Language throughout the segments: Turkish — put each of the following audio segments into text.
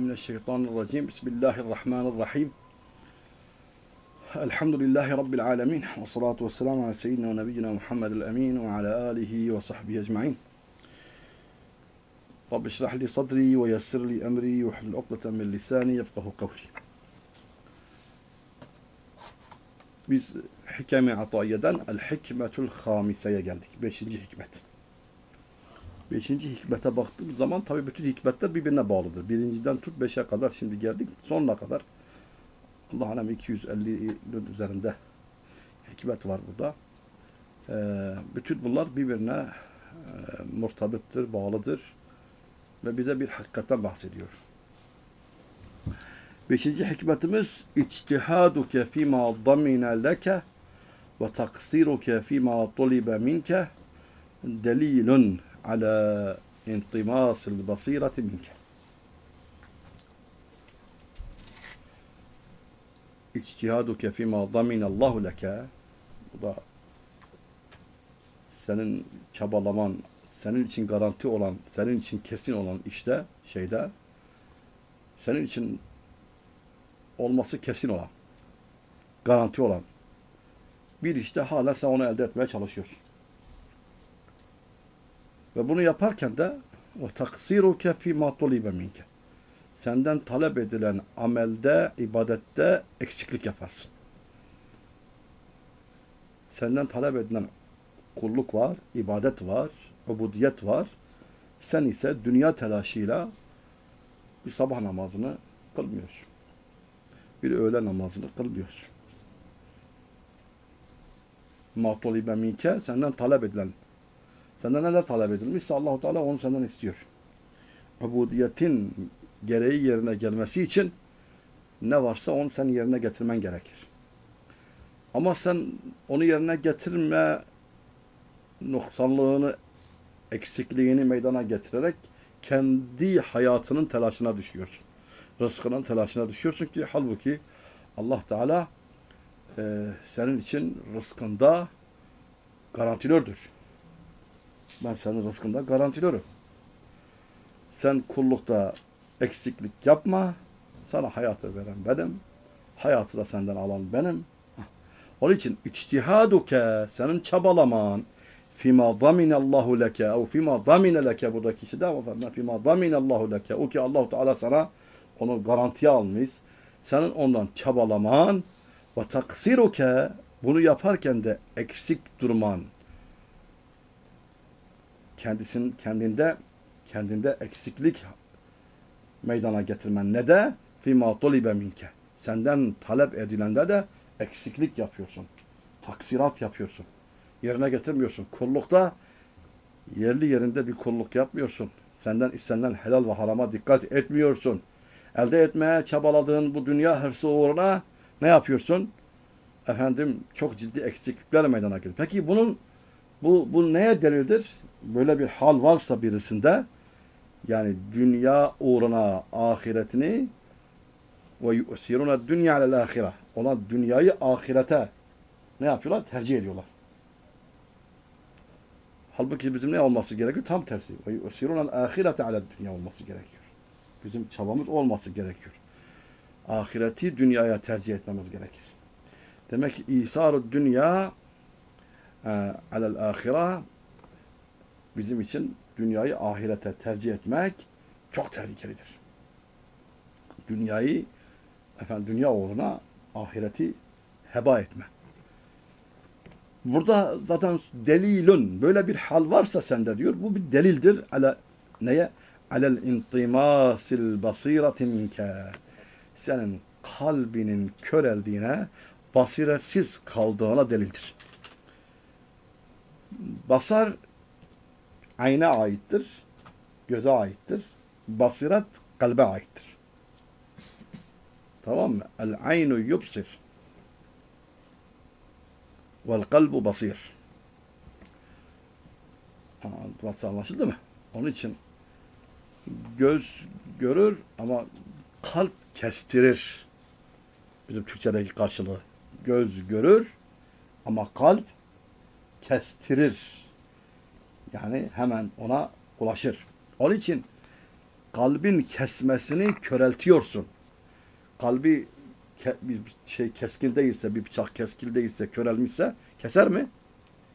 من الشيطان الرجيم بسم الله الرحمن الرحيم الحمد لله رب العالمين والصلاة والسلام على سيدنا ونبينا محمد الأمين وعلى آله وصحبه أجمعين رب اشرح لي صدري ويسر لي أمري وحل عقدة من لساني يفقه قولي Biz hikeme الحكمة الخامسة يا جلدي geldik. حكمة hikmet. Beşinci hikmete baktığım zaman tabi bütün hikmetler birbirine bağlıdır. Birinciden tut beşe kadar şimdi geldik. Sonuna kadar Allah alem 250'nin üzerinde hikmet var burada. Ee, bütün bunlar birbirine e, murtabittir, bağlıdır ve bize bir hakikaten bahsediyor. Beşinci hikmetimiz içtihaduke fîmâ damine leke ve taksiruke fîmâ tulibe minke delilun ala intimasil basireti minke. İçtihaduke fîmâ daminallahu leke bu da senin çabalaman, senin için garanti olan, senin için kesin olan işte, şeyde, senin için olması kesin olan, garanti olan bir işte hala sen onu elde etmeye çalışıyorsun. Ve bunu yaparken de o taksiruke fi ma minke. Senden talep edilen amelde, ibadette eksiklik yaparsın. Senden talep edilen kulluk var, ibadet var, ubudiyet var. Sen ise dünya telaşıyla bir sabah namazını kılmıyorsun. Bir öğle namazını kılmıyorsun. Matolibe minke senden talep edilen Senden neler talep edilmişse Allahu Teala onu senden istiyor. Ubudiyetin gereği yerine gelmesi için ne varsa onu sen yerine getirmen gerekir. Ama sen onu yerine getirme noksanlığını, eksikliğini meydana getirerek kendi hayatının telaşına düşüyorsun. Rızkının telaşına düşüyorsun ki halbuki Allah Teala e, senin için rızkında garantilördür. Ben senin rızkında garantiliyorum. Sen kullukta eksiklik yapma. Sana hayatı veren benim. Hayatı da senden alan benim. Onun için içtihaduke senin çabalaman fima daminallahu leke ev fima damine leke buradaki kişi de ama fima daminallahu leke o ki Allahu Teala sana onu garantiye almış. Senin ondan çabalaman ve taksiruke bunu yaparken de eksik durman kendisinin kendinde kendinde eksiklik meydana getirmen ne de fîmâ tulibe minke. Senden talep edilende de eksiklik yapıyorsun. Taksirat yapıyorsun. Yerine getirmiyorsun. Kullukta yerli yerinde bir kulluk yapmıyorsun. Senden istenilen helal ve harama dikkat etmiyorsun. Elde etmeye çabaladığın bu dünya hırsı uğruna ne yapıyorsun? Efendim çok ciddi eksiklikler meydana geliyor. Peki bunun bu, bu neye delildir? Böyle bir hal varsa birisinde yani dünya uğruna ahiretini ve yusiruna dünya alel ahire. Ona dünyayı ahirete ne yapıyorlar? Tercih ediyorlar. Halbuki bizim ne olması gerekiyor? Tam tersi. Ve yusiruna ahirete alel dünya olması gerekiyor. Bizim çabamız olması gerekiyor. Ahireti dünyaya tercih etmemiz gerekir. Demek ki İsar-ı dünya e, alel ahire bizim için dünyayı ahirete tercih etmek çok tehlikelidir. Dünyayı efendim dünya uğruna ahireti heba etme. Burada zaten delilün böyle bir hal varsa sende diyor bu bir delildir ala neye? Alel intimasil basireti minke. Senin kalbinin köreldiğine, basiretsiz kaldığına delildir. Basar ayna aittir, göze aittir. Basiret kalbe aittir. Tamam mı? El aynu yubsir. Vel kalbu basir. Burası anlaşıldı mı? Onun için göz görür ama kalp kestirir. Bizim Türkçedeki karşılığı. Göz görür ama kalp kestirir. Yani hemen ona ulaşır. Onun için kalbin kesmesini köreltiyorsun. Kalbi ke- bir şey keskin değilse, bir bıçak keskin değilse, körelmişse keser mi?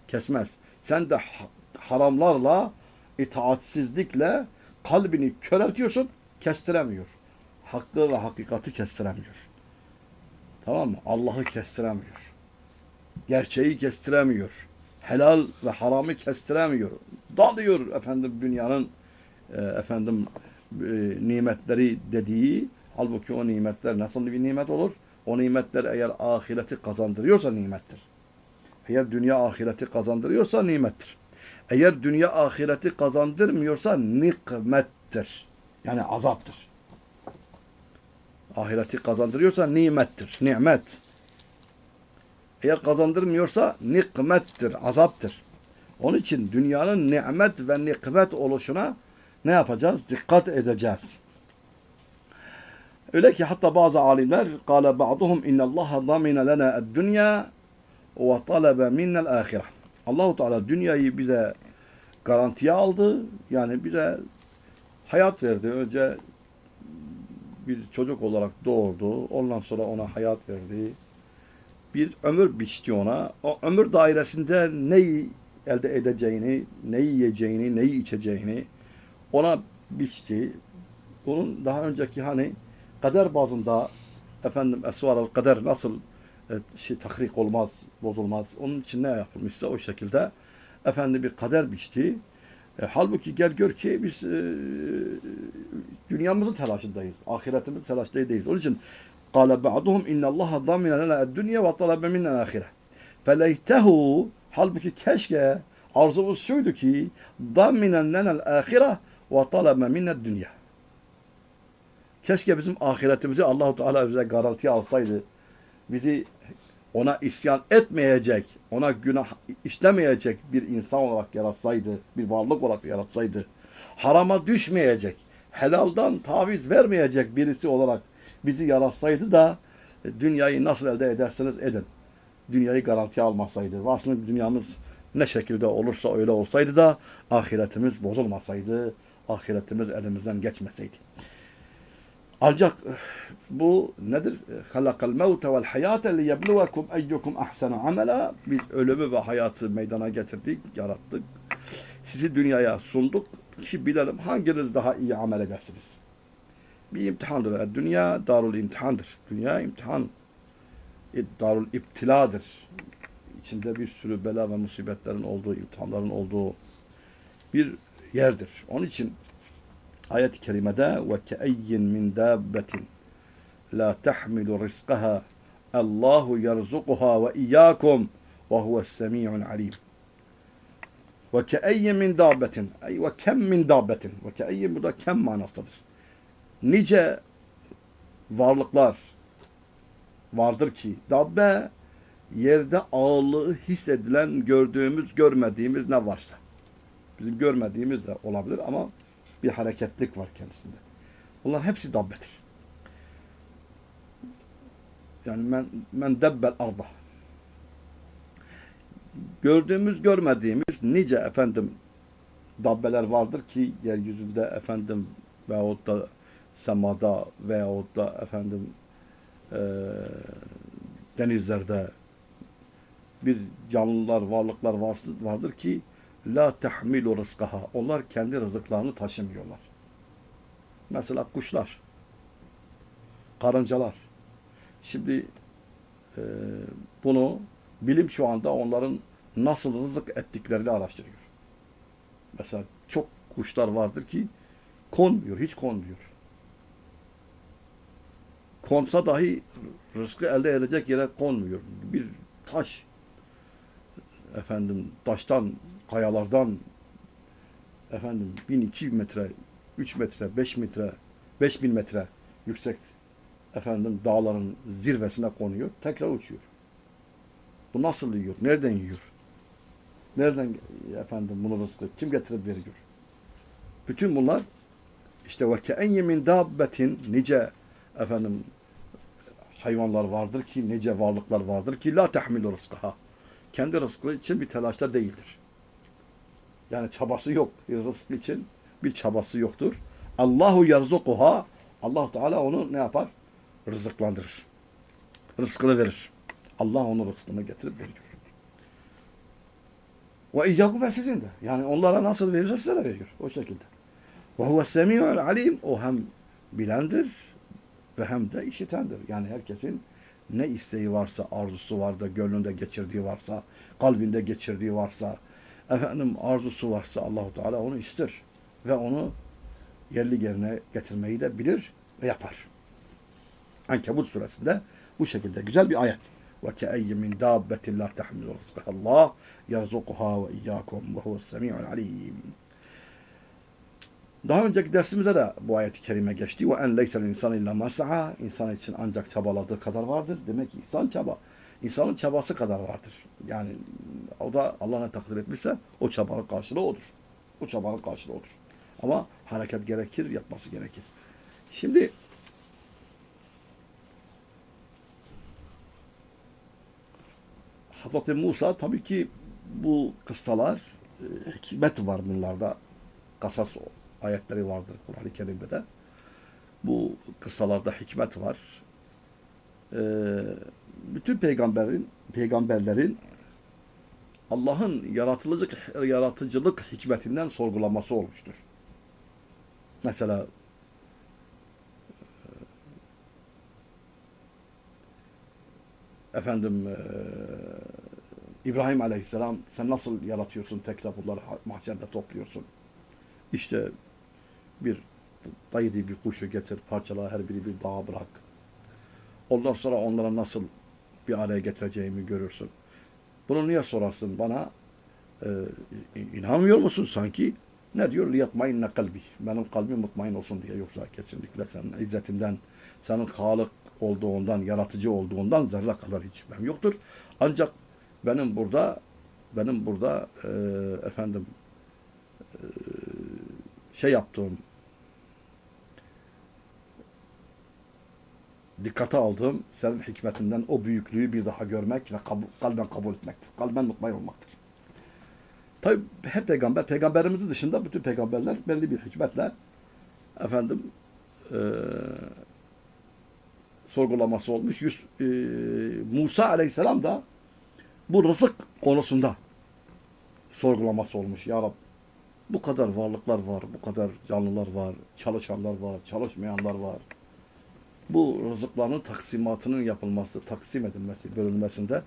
Kesmez. Sen de ha- haramlarla, itaatsizlikle kalbini köreltiyorsun, kestiremiyor. Hakkı ve hakikati kestiremiyor. Tamam mı? Allah'ı kestiremiyor. Gerçeği kestiremiyor. Helal ve haramı kestiremiyor. Dalıyor efendim dünyanın e, efendim e, nimetleri dediği halbuki o nimetler nasıl bir nimet olur? O nimetler eğer ahireti kazandırıyorsa nimettir. Eğer dünya ahireti kazandırıyorsa nimettir. Eğer dünya ahireti kazandırmıyorsa nikmettir. Yani azaptır. Ahireti kazandırıyorsa nimettir. Nimet. Eğer kazandırmıyorsa nikmettir, azaptır. Onun için dünyanın nimet ve nikmet oluşuna ne yapacağız? Dikkat edeceğiz. Öyle ki hatta bazı alimler قال بعضهم إن الله ضمن لنا الدنيا وطلب منا الآخرة. Allahu Teala dünyayı bize garantiye aldı. Yani bize hayat verdi. Önce bir çocuk olarak doğurdu. Ondan sonra ona hayat verdi. Bir ömür biçti ona. O ömür dairesinde neyi elde edeceğini, neyi yiyeceğini, neyi içeceğini ona biçti. Onun daha önceki hani kader bazında efendim esvar kader nasıl e, şey tahrik olmaz, bozulmaz. Onun için ne yapılmışsa o şekilde efendi bir kader biçti. E, halbuki gel gör ki biz e, dünyamızın telaşındayız. Ahiretimizin telaşındayız. Onun için قال بعضهم إن الله ضمن لنا الدنيا وطلب منا الآخرة. فليته halbuki keşke arzumuz şuydu ki ضمن لنا الآخرة وطلب منا الدنيا. Keşke bizim ahiretimizi Allahu Teala bize garantiye alsaydı. Bizi ona isyan etmeyecek, ona günah işlemeyecek bir insan olarak yaratsaydı, bir varlık olarak yaratsaydı, harama düşmeyecek, helaldan taviz vermeyecek birisi olarak bizi yaratsaydı da e, dünyayı nasıl elde ederseniz edin. Dünyayı garantiye almasaydı. Aslında dünyamız ne şekilde olursa öyle olsaydı da ahiretimiz bozulmasaydı, ahiretimiz elimizden geçmeseydi. Ancak eh, bu nedir? Halakal mevte vel hayate liyebluvekum eyyukum ahsenu amela. Biz ölümü ve hayatı meydana getirdik, yarattık. Sizi dünyaya sunduk ki bilelim hanginiz daha iyi amel edersiniz. Bir imtihandır. Dünya darul imtihandır. Dünya imtihan. e, Darul iptiladır. İçinde bir sürü bela ve musibetlerin olduğu, imtihanların olduğu bir yerdir. Onun için ayet-i kerimede ve keeyyin min dabbetin la tahmilu rizqaha Allahu yerzuquha ve iyyakum ve huves semi'un alim. Ve keeyyin min dabbetin ay ve kem min dabbetin ve keeyyin burada kem manasıdır. Nice varlıklar vardır ki dabbe yerde ağırlığı hissedilen gördüğümüz görmediğimiz ne varsa. Bizim görmediğimiz de olabilir ama bir hareketlik var kendisinde. Bunlar hepsi dabbedir. Yani men, men debbel arda. Gördüğümüz, görmediğimiz nice efendim dabbeler vardır ki yeryüzünde efendim veyahut da semada veyahut da efendim eee denizlerde bir canlılar, varlıklar vardır ki la tahmilu rızkaha. Onlar kendi rızıklarını taşımıyorlar. Mesela kuşlar, karıncalar. Şimdi e, bunu bilim şu anda onların nasıl rızık ettiklerini araştırıyor. Mesela çok kuşlar vardır ki konmuyor, hiç konmuyor. Konsa dahi rızkı elde edecek yere konmuyor. Bir taş efendim taştan, kayalardan efendim 1002 metre, 3 metre, 5 metre, 5000 metre yüksek efendim dağların zirvesine konuyor, tekrar uçuyor. Bu nasıl yiyor? Nereden yiyor? Nereden efendim bunu rızkı? Kim getirip veriyor? Bütün bunlar işte ve ke'enye min dabbetin nice efendim hayvanlar vardır ki, nice varlıklar vardır ki la tahmilu rızkaha. Kendi rızkı için bir telaşta değildir. Yani çabası yok. Rızkı için bir çabası yoktur. Allahu yerzukuha Allah Teala onu ne yapar? Rızıklandırır. Rızkını verir. Allah onun rızkını getirip veriyor. Ve iyyakum ve sizin de. Yani onlara nasıl verirse size de veriyor. O şekilde. Ve huve semi'ul alim. O hem bilendir ve hem de işitendir. Yani herkesin ne isteği varsa, arzusu varsa, gönlünde geçirdiği varsa, kalbinde geçirdiği varsa, efendim arzusu varsa Allahu Teala onu ister ve onu yerli yerine getirmeyi de bilir ve yapar. Ankebut suresinde bu şekilde güzel bir ayet. Ve ke'eyyin min dabbetin la tahmilu rizqahallah yerzukuha ve iyyakum ve huves semi'ul alim. Daha önceki dersimizde de bu ayet-i kerime geçti. Ve en leysel insan illa masaha. İnsan için ancak çabaladığı kadar vardır. Demek ki insan çaba. İnsanın çabası kadar vardır. Yani o da Allah ne takdir etmişse o çabanın karşılığı odur. O çabanın karşılığı odur. Ama hareket gerekir, yapması gerekir. Şimdi Hazreti Musa tabii ki bu kıssalar e, hikmet var bunlarda. Kasas ayetleri vardır Kur'an-ı Kerim'de. Bu kıssalarda hikmet var. Ee, bütün peygamberin peygamberlerin Allah'ın yaratılıcılık yaratıcılık hikmetinden sorgulaması olmuştur. Mesela efendim e, İbrahim Aleyhisselam sen nasıl yaratıyorsun tekrar bunları mahşerde topluyorsun. İşte bir dayı bir kuşu getir, parçala, her biri bir dağa bırak. Ondan sonra onlara nasıl bir araya getireceğimi görürsün. Bunu niye sorarsın bana? Ee, inanmıyor musun sanki? Ne diyor? Liyatmayinne kalbi. Benim kalbim mutmain olsun diye. Yoksa kesinlikle senin izzetinden, senin halık olduğundan, yaratıcı olduğundan zerre kadar hiç şüphem yoktur. Ancak benim burada benim burada e, efendim e, şey yaptığım dikkate aldığım senin hikmetinden o büyüklüğü bir daha görmek ve kabul, kalben kabul etmektir. Kalben mutmain olmaktır. Tabi her peygamber, peygamberimizin dışında bütün peygamberler belli bir hikmetle efendim e, sorgulaması olmuş. Yüz, e, Musa aleyhisselam da bu rızık konusunda sorgulaması olmuş. Ya Rab bu kadar varlıklar var, bu kadar canlılar var, çalışanlar var, çalışmayanlar var. Bu rızıkların taksimatının yapılması, taksim edilmesi, bölünmesinde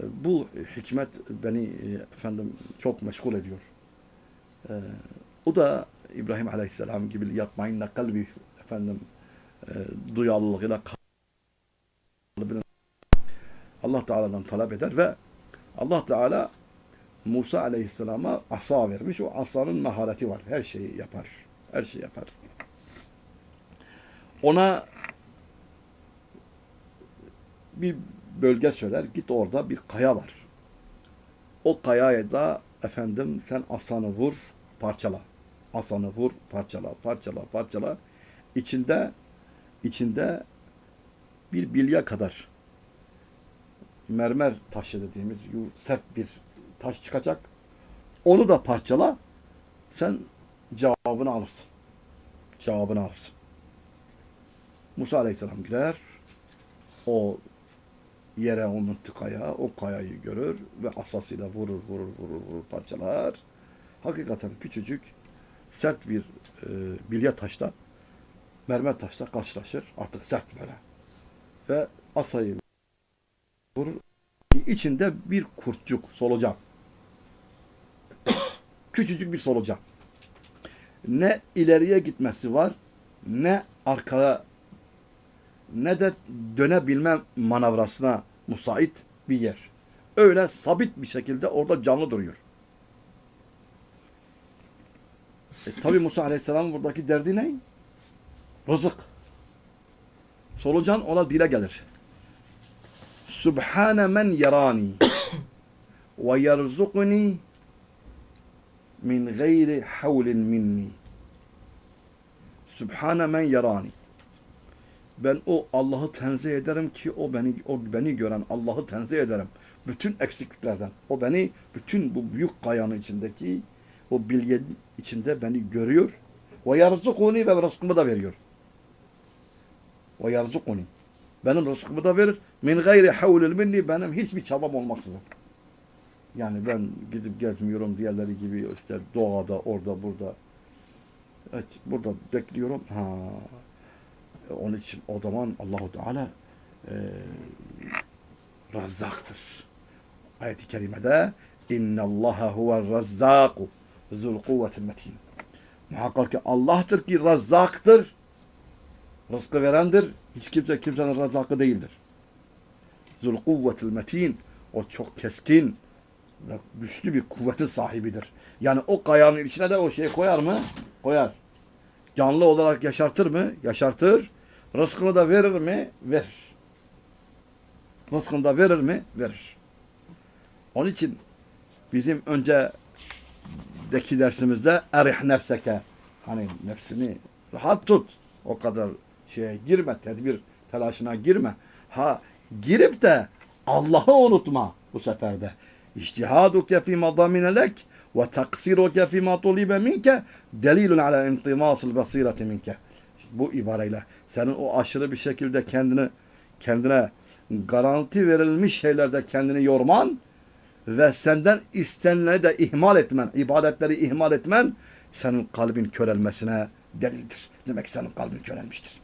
e, bu hikmet beni e, efendim çok meşgul ediyor. E, o da İbrahim Aleyhisselam gibi yapmayınla kalbi efendim duyarlılığıyla kalbini Allah Teala'dan talep eder ve Allah Teala Musa Aleyhisselam'a asa vermiş. O asanın mahareti var. Her şeyi yapar. Her şeyi yapar. Ona bir bölge söyler. Git orada bir kaya var. O kayaya da efendim sen asanı vur, parçala. Asanı vur, parçala, parçala, parçala. İçinde içinde bir bilye kadar mermer taşı dediğimiz sert bir taş çıkacak. Onu da parçala. Sen cevabını alırsın. Cevabını alırsın. Musa Aleyhisselam gider. O yere o mıntıkaya, o kayayı görür ve asasıyla vurur, vurur, vurur, vurur, parçalar. Hakikaten küçücük, sert bir e, bilye taşla, mermer taşla karşılaşır. Artık sert böyle. Ve asayı vurur. İçinde bir kurtçuk, solucan. Küçücük bir solucan. Ne ileriye gitmesi var, ne arkaya ne de dönebilme manevrasına müsait bir yer. Öyle sabit bir şekilde orada canlı duruyor. E, Tabi Musa Aleyhisselam buradaki derdi ne? Rızık. Solucan ona dile gelir. Subhane men yarani ve yerzukni min gayri havlin minni. Subhane men yarani ben o Allah'ı tenzih ederim ki o beni o beni gören Allah'ı tenzih ederim. Bütün eksikliklerden. O beni bütün bu büyük kayanın içindeki o bilgenin içinde beni görüyor Ve yarzukuni ve rızkımı da veriyor. Ve yarzukuni. Benim rızkımı da verir. Min gayri havlil minni benim hiçbir çabam olmaksızın. Yani ben gidip gezmiyorum diğerleri gibi işte doğada, orada, burada. Evet, burada bekliyorum. Ha. Onun için o zaman Allahu Teala e, razzaktır. Ayet-i kerimede İnnallaha huve razzaku zul kuvvetil metin. Muhakkak ki Allah'tır ki razzaktır. Rızkı verendir. Hiç kimse kimsenin razzakı değildir. Zul kuvvetil metin. O çok keskin ve güçlü bir kuvvetin sahibidir. Yani o kayanın içine de o şeyi koyar mı? Koyar. Canlı olarak yaşartır mı? Yaşartır. Rızkını da verir mi? Verir. Rızkını da verir mi? Verir. Onun için bizim önceki dersimizde erih nefseke hani nefsini rahat tut. O kadar şeye girme, tedbir telaşına girme. Ha girip de Allah'ı unutma bu seferde. İçtihaduke fî madamine lek ve taksiruke fî ma tulibe minke delilun ala intimasıl basireti minke. Bu ibareyle senin o aşırı bir şekilde kendini kendine garanti verilmiş şeylerde kendini yorman ve senden istenenleri de ihmal etmen, ibadetleri ihmal etmen senin kalbin körelmesine delildir. Demek ki senin kalbin körelmiştir.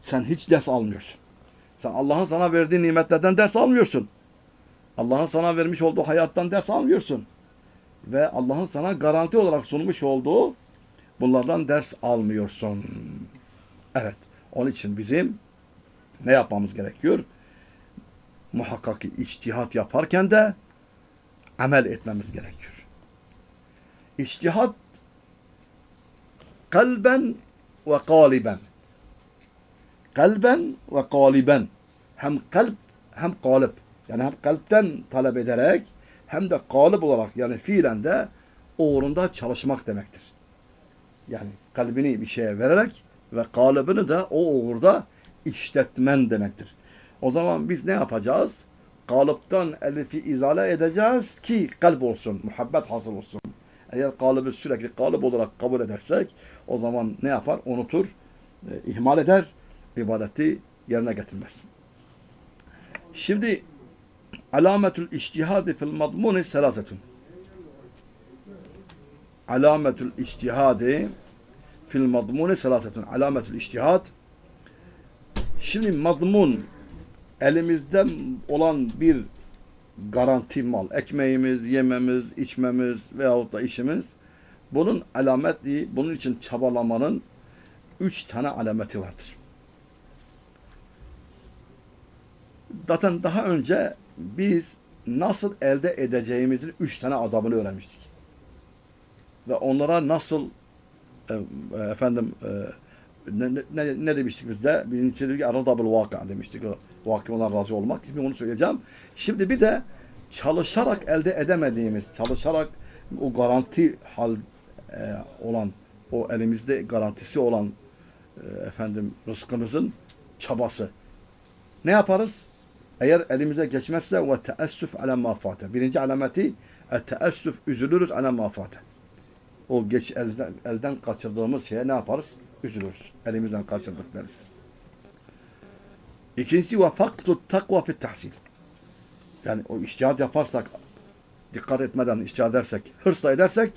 Sen hiç ders almıyorsun. Sen Allah'ın sana verdiği nimetlerden ders almıyorsun. Allah'ın sana vermiş olduğu hayattan ders almıyorsun. Ve Allah'ın sana garanti olarak sunmuş olduğu bunlardan ders almıyorsun. Evet. Onun için bizim ne yapmamız gerekiyor? Muhakkak ki içtihat yaparken de amel etmemiz gerekiyor. İçtihat kalben ve kaliben. Kalben ve kaliben. Hem kalp hem kalip. Yani hem kalpten talep ederek hem de kalip olarak yani fiilen de uğrunda çalışmak demektir. Yani kalbini bir şeye vererek ve kalibini de o uğurda işletmen demektir. O zaman biz ne yapacağız? Kalıptan elifi izale edeceğiz ki kalp olsun, muhabbet hasıl olsun. Eğer kalıbı sürekli kalıp olarak kabul edersek o zaman ne yapar? Unutur, e, ihmal eder, ibadeti yerine getirmez. Şimdi alametül iştihadi fil madmuni selasetun. Alametül iştihadi fil madmuni selasetun. Alametül iştihad Şimdi madmun elimizde olan bir garanti mal, ekmeğimiz, yememiz, içmemiz veyahut da işimiz bunun alameti, bunun için çabalamanın üç tane alameti vardır. Zaten daha önce biz nasıl elde edeceğimizin üç tane adabını öğrenmiştik. Ve onlara nasıl e, e, efendim e, ne, ne, ne demiştik biz de? Birincisi dedik aradabıl vaka demiştik. Vaki olan razı olmak. Şimdi onu söyleyeceğim. Şimdi bir de çalışarak elde edemediğimiz, çalışarak o garanti hal e, olan, o elimizde garantisi olan e, efendim rızkımızın çabası. Ne yaparız? Eğer elimize geçmezse ve teessüf ala mafate. Birinci alameti teessüf üzülürüz ala mafate. O geç elden, elden kaçırdığımız şeye ne yaparız? Üzülürüz. Elimizden kaçırdık deriz. İkincisi ve faktu takva fit tahsil. Yani o iştihad yaparsak, dikkat etmeden iştihad edersek, hırsla edersek,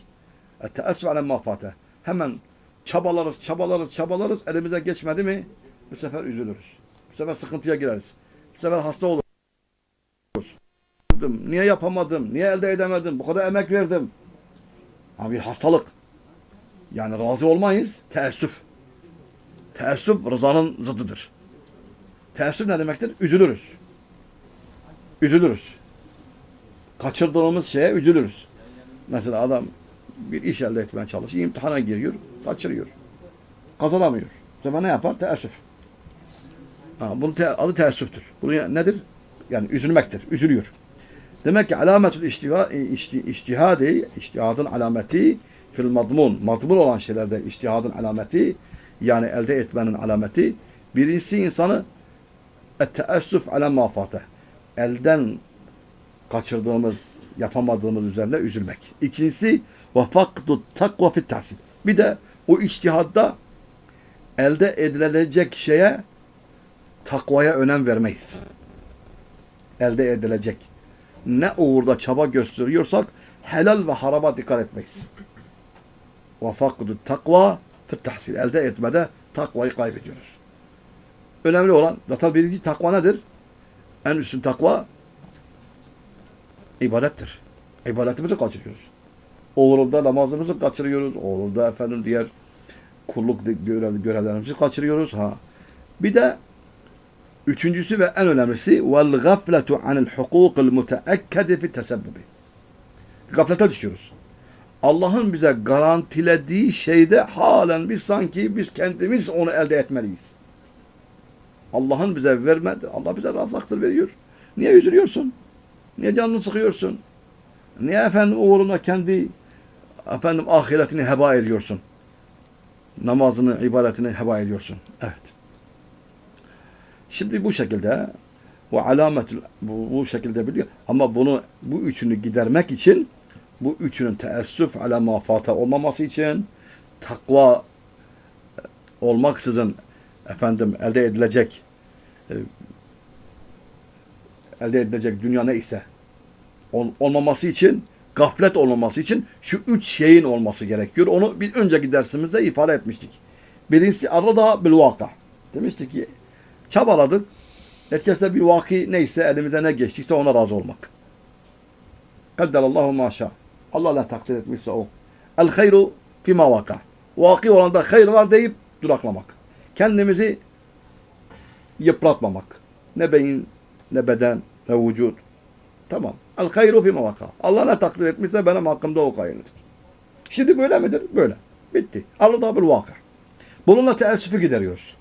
teessü alem mafate. Hemen çabalarız, çabalarız, çabalarız. Elimize geçmedi mi bu sefer üzülürüz. Bu sefer sıkıntıya gireriz. Bu sefer hasta oluruz. Niye yapamadım? Niye elde edemedim? Bu kadar emek verdim. Ama bir hastalık. Yani razı olmayız. Teessüf. Teessüf rızanın zıddıdır. Teessüf ne demektir? Üzülürüz. Üzülürüz. Kaçırdığımız şeye üzülürüz. Mesela adam bir iş elde etmeye çalışıyor, imtihana giriyor, kaçırıyor. Kazanamıyor. Sefer ne yapar? Teessüf. Ha, bunun te adı teessüftür. Bu nedir? Yani üzülmektir. Üzülüyor. Demek ki alametül işti, iştihadi, iştihadın alameti fil madmun. Madmun olan şeylerde iştihadın alameti yani elde etmenin alameti birincisi insanı teessüf ala mafate. Elden kaçırdığımız, yapamadığımız üzerine üzülmek. İkincisi ve fakdu takva fit tahsil. Bir de O içtihatta elde edilecek şeye takvaya önem vermeyiz. Elde edilecek. Ne uğurda çaba gösteriyorsak helal ve harama dikkat etmeyiz. Ve fakdu takva tahsil. Elde etmede takvayı kaybediyoruz. Önemli olan zaten birinci takva nedir? En üstün takva ibadettir. İbadetimizi kaçırıyoruz. Oğlunda namazımızı kaçırıyoruz. Oğlunda efendim diğer kulluk görev, görevlerimizi kaçırıyoruz. Ha. Bir de üçüncüsü ve en önemlisi vel gafletu anil hukukil muteakkedi fi tesebbubi. Gaflete düşüyoruz. Allah'ın bize garantilediği şeyde halen biz sanki biz kendimiz onu elde etmeliyiz. Allah'ın bize vermedi. Allah bize razıktır veriyor. Niye üzülüyorsun? Niye canını sıkıyorsun? Niye efendim uğruna kendi efendim ahiretini heba ediyorsun? Namazını, ibadetini heba ediyorsun. Evet. Şimdi bu şekilde bu alamet bu, bu şekilde biliyor. Ama bunu bu üçünü gidermek için bu üçünün teessüf ala mafata olmaması için takva olmaksızın efendim elde edilecek e, elde edilecek dünya ne ise ol, olmaması için gaflet olmaması için şu üç şeyin olması gerekiyor. Onu bir önceki dersimizde ifade etmiştik. Birincisi arada bil vaka. Demiştik ki çabaladık. Neticede bir vaki neyse elimize ne geçtiyse ona razı olmak. Kadderallahu maşa. Allah ne takdir etmişse o. El hayru fima vaka. Vaki olanda hayır var deyip duraklamak. Kendimizi yıpratmamak. Ne beyin, ne beden, ne vücut. Tamam. El hayru fima vaka. Allah ne takdir etmişse benim hakkımda o hayırlıdır. Şimdi böyle midir? Böyle. Bitti. Allah bil vaka. Bununla teessüfü gideriyoruz.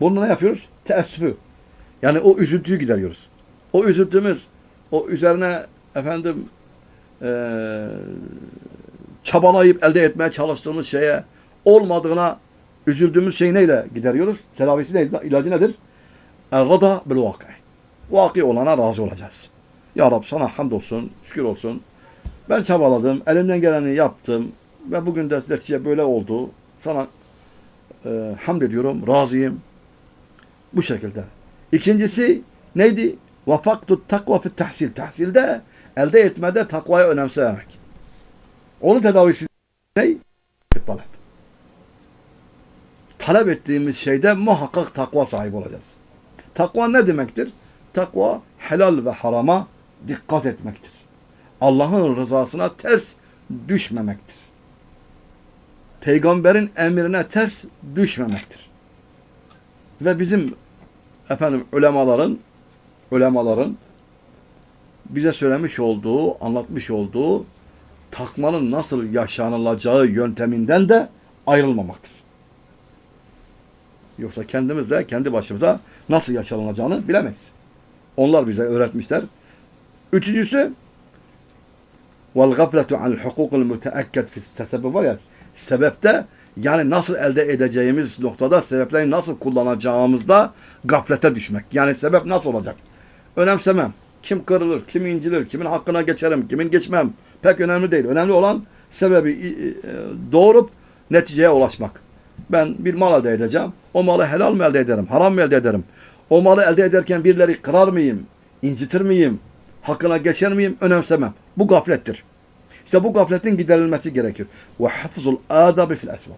Bununla ne yapıyoruz? Teessüfü. Yani o üzüntüyü gideriyoruz. O üzüntümüz, o üzerine efendim eee çabalayıp elde etmeye çalıştığımız şeye olmadığına üzüldüğümüz şey neyle gideriyoruz? Telavisi değil, ilacı nedir? El-rada bil vaki. Vaki olana razı olacağız. Ya Rab sana hamdolsun, şükür olsun. Ben çabaladım, elimden geleni yaptım ve bugün de netice böyle oldu. Sana e, hamd ediyorum, razıyım. Bu şekilde. İkincisi neydi? Vafaktu takva fit tahsil. Tahsilde elde etmede takvayı önemsemek. Onun tedavisi ne? Talep. Talep ettiğimiz şeyde muhakkak takva sahibi olacağız. Takva ne demektir? Takva helal ve harama dikkat etmektir. Allah'ın rızasına ters düşmemektir. Peygamberin emrine ters düşmemektir. Ve bizim efendim ulemaların ulemaların bize söylemiş olduğu, anlatmış olduğu takmanın nasıl yaşanılacağı yönteminden de ayrılmamaktır. Yoksa kendimiz de kendi başımıza nasıl yaşanılacağını bilemeyiz. Onlar bize öğretmişler. Üçüncüsü gafletu anil hukukul müteakked fi sebep var ya sebepte yani nasıl elde edeceğimiz noktada sebepleri nasıl kullanacağımızda gaflete düşmek. Yani sebep nasıl olacak? Önemsemem. Kim kırılır, kim incilir, kimin hakkına geçerim, kimin geçmem pek önemli değil. Önemli olan sebebi e, doğurup neticeye ulaşmak. Ben bir mal elde edeceğim. O malı helal mı elde ederim, haram mı elde ederim? O malı elde ederken birileri kırar mıyım, incitir miyim, hakkına geçer miyim önemsemem. Bu gaflettir. İşte bu gafletin giderilmesi gerekir. Ve hafızul adabi fil esbab.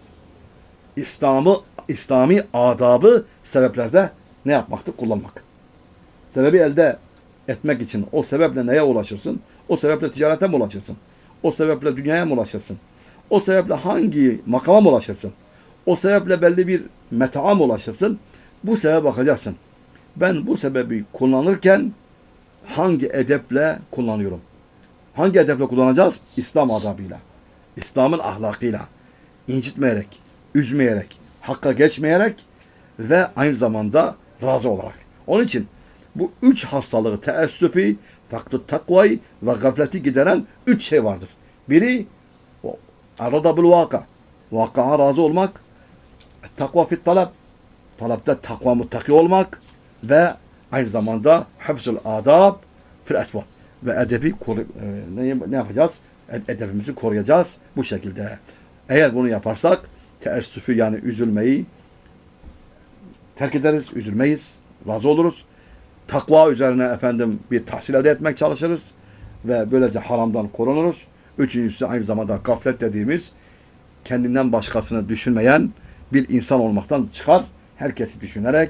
İslam'ı, İslami adabı sebeplerde ne yapmaktır? Kullanmak. Sebebi elde etmek için o sebeple neye ulaşırsın? O sebeple ticarete mi ulaşırsın? O sebeple dünyaya mı ulaşırsın? O sebeple hangi makama mı ulaşırsın? O sebeple belli bir meta'a mı ulaşırsın? Bu sebebe bakacaksın. Ben bu sebebi kullanırken hangi edeple kullanıyorum? Hangi edeple kullanacağız? İslam adabıyla. İslam'ın ahlakıyla. incitmeyerek, üzmeyerek, hakka geçmeyerek ve aynı zamanda razı olarak. Onun için bu üç hastalığı teessüfi, faktı takvayı ve gafleti gideren üç şey vardır. Biri arada bil vaka. Vakaya razı olmak. Takva fit talep. Talepte takva muttaki olmak ve aynı zamanda hafzul adab fil esbab ve edebi koru, e, ne, ne yapacağız? Edebimizi koruyacağız bu şekilde. Eğer bunu yaparsak teessüfü yani üzülmeyi terk ederiz, üzülmeyiz, razı oluruz. Takva üzerine efendim bir tahsil elde etmek çalışırız ve böylece haramdan korunuruz. Üçüncüsü aynı zamanda gaflet dediğimiz kendinden başkasını düşünmeyen bir insan olmaktan çıkar. Herkesi düşünerek,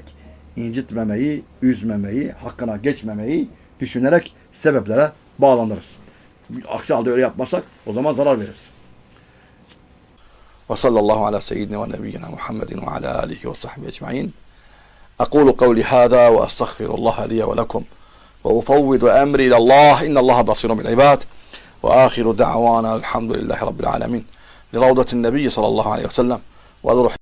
incitmemeyi, üzmemeyi, hakkına geçmemeyi düşünerek sebeplere bağlanırız. Aksi halde öyle yapmasak o zaman zarar veririz. وصلى الله على سيدنا ونبينا محمد وعلى آله وصحبه أجمعين أقول قولي هذا وأستغفر الله لي ولكم وأفوض أمري إلى الله إن الله بصير بالعباد وآخر دعوانا الحمد لله رب العالمين لروضة النبي صلى الله عليه وسلم وأروح